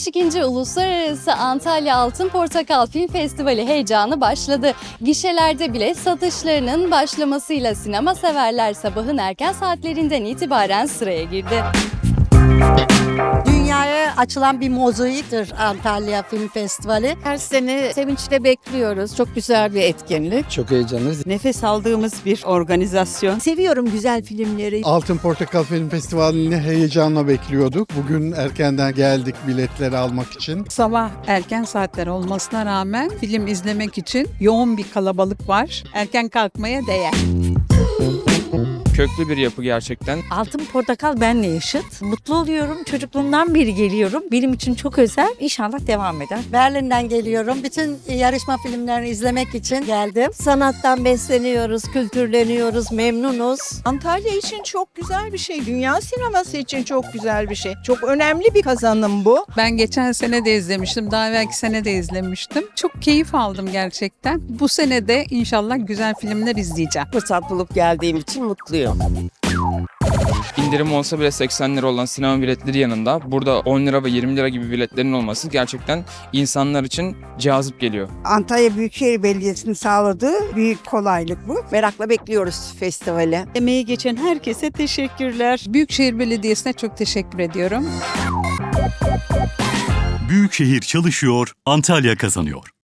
62. Uluslararası Antalya Altın Portakal Film Festivali heyecanı başladı. Gişelerde bilet satışlarının başlamasıyla sinema severler sabahın erken saatlerinden itibaren sıraya girdi. Dünyaya açılan bir mozaiktir Antalya Film Festivali. Her sene sevinçle bekliyoruz. Çok güzel bir etkinlik. Çok heyecanlıyız. Nefes aldığımız bir organizasyon. Seviyorum güzel filmleri. Altın Portakal Film Festivali'ni heyecanla bekliyorduk. Bugün erkenden geldik biletleri almak için. Sabah erken saatler olmasına rağmen film izlemek için yoğun bir kalabalık var. Erken kalkmaya değer. Köklü bir yapı gerçekten. Altın Portakal benle yaşıt. Mutlu oluyorum. Çocukluğumdan beri geliyorum. Benim için çok özel. İnşallah devam eder. Berlin'den geliyorum. Bütün yarışma filmlerini izlemek için geldim. Sanattan besleniyoruz, kültürleniyoruz, memnunuz. Antalya için çok güzel bir şey. Dünya sineması için çok güzel bir şey. Çok önemli bir kazanım bu. Ben geçen sene de izlemiştim. Daha evvelki sene de izlemiştim. Çok keyif aldım gerçekten. Bu sene de inşallah güzel filmler izleyeceğim. fırsat bulup geldiğim için mutluyum. İndirim olsa bile 80 lira olan sinema biletleri yanında burada 10 lira ve 20 lira gibi biletlerin olması gerçekten insanlar için cazip geliyor. Antalya Büyükşehir Belediyesi'nin sağladığı büyük kolaylık bu. Merakla bekliyoruz festivali. Emeği geçen herkese teşekkürler. Büyükşehir Belediyesi'ne çok teşekkür ediyorum. Büyükşehir çalışıyor, Antalya kazanıyor.